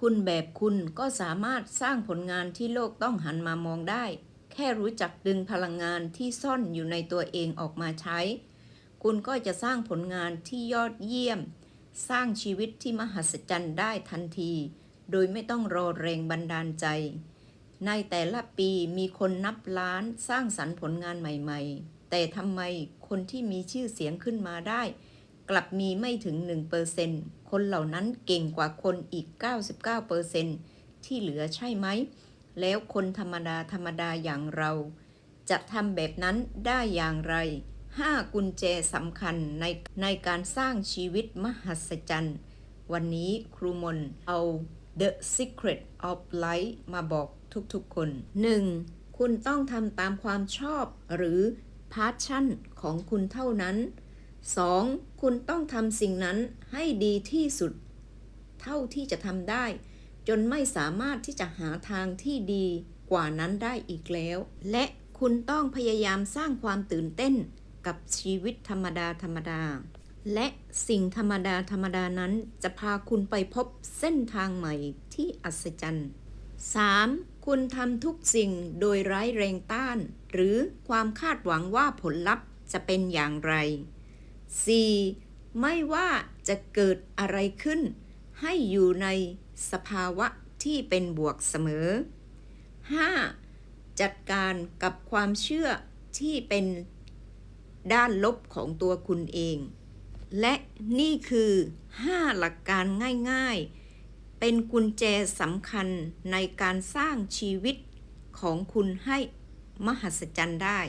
คุณแบบคุณก็สามารถสร้างผลงานที่โลกต้องหันมามองได้ แค่รู้จักดึงพลังงานที่ซ่อนอยู่ในตัวเองออกมาใช้ คุณก็จะสร้างผลงานที่ยอดเยี่ยม สร้างชีวิตที่มหัศจรรย์ได้ทันที โดยไม่ต้องรอแรงบันดาลใจ ในแต่ละปีมีคนนับล้านสร้างสรรค์ผลงานใหม่ ๆ แต่ทำไมคนที่มีชื่อเสียงขึ้นมาได้ กลับมีไม่ถึง 1%คนเหล่านั้นเก่งกว่าคนอีก 99%ที่เหลือใช่ไหม แล้วคนธรรมดาธรรมดาอย่างเรา จะทำแบบนั้นได้อย่างไร 5 กุญแจสำคัญในในการสร้างชีวิตมหัศจรรย์ วันนี้ครูมนเอา The Secret of Life มาบอกทุกๆคน 1. คุณต้องทำตามความชอบหรือ passion ของคุณเท่านั้น 2. คุณต้องทำสิ่งนั้นให้ดีที่สุด เท่าที่จะทำได้ จนไม่สามารถที่จะหาทางที่ดีกว่านั้นได้อีกแล้ว และคุณต้องพยายามสร้างความตื่นเต้นกับชีวิตธรรมดาธรรมดา และสิ่งธรรมดาธรรมดานั้นจะพาคุณไปพบเส้นทางใหม่ที่อัศจรรย์ 3. คุณทำทุกสิ่งโดยไร้แรงต้าน หรือความคาดหวังว่าผลลัพธ์จะเป็นอย่างไร 4. ไม่ว่าจะเกิดอะไรขึ้น ให้อยู่ในสภาวะที่เป็นบวกเสมอ 5. จัดการกับความเชื่อที่เป็นด้านลบของตัวคุณเอง และนี่คือ 5 หลักการง่ายๆ เป็นกุญแจสำคัญในการสร้างชีวิตของคุณให้มหัศจรรย์ได้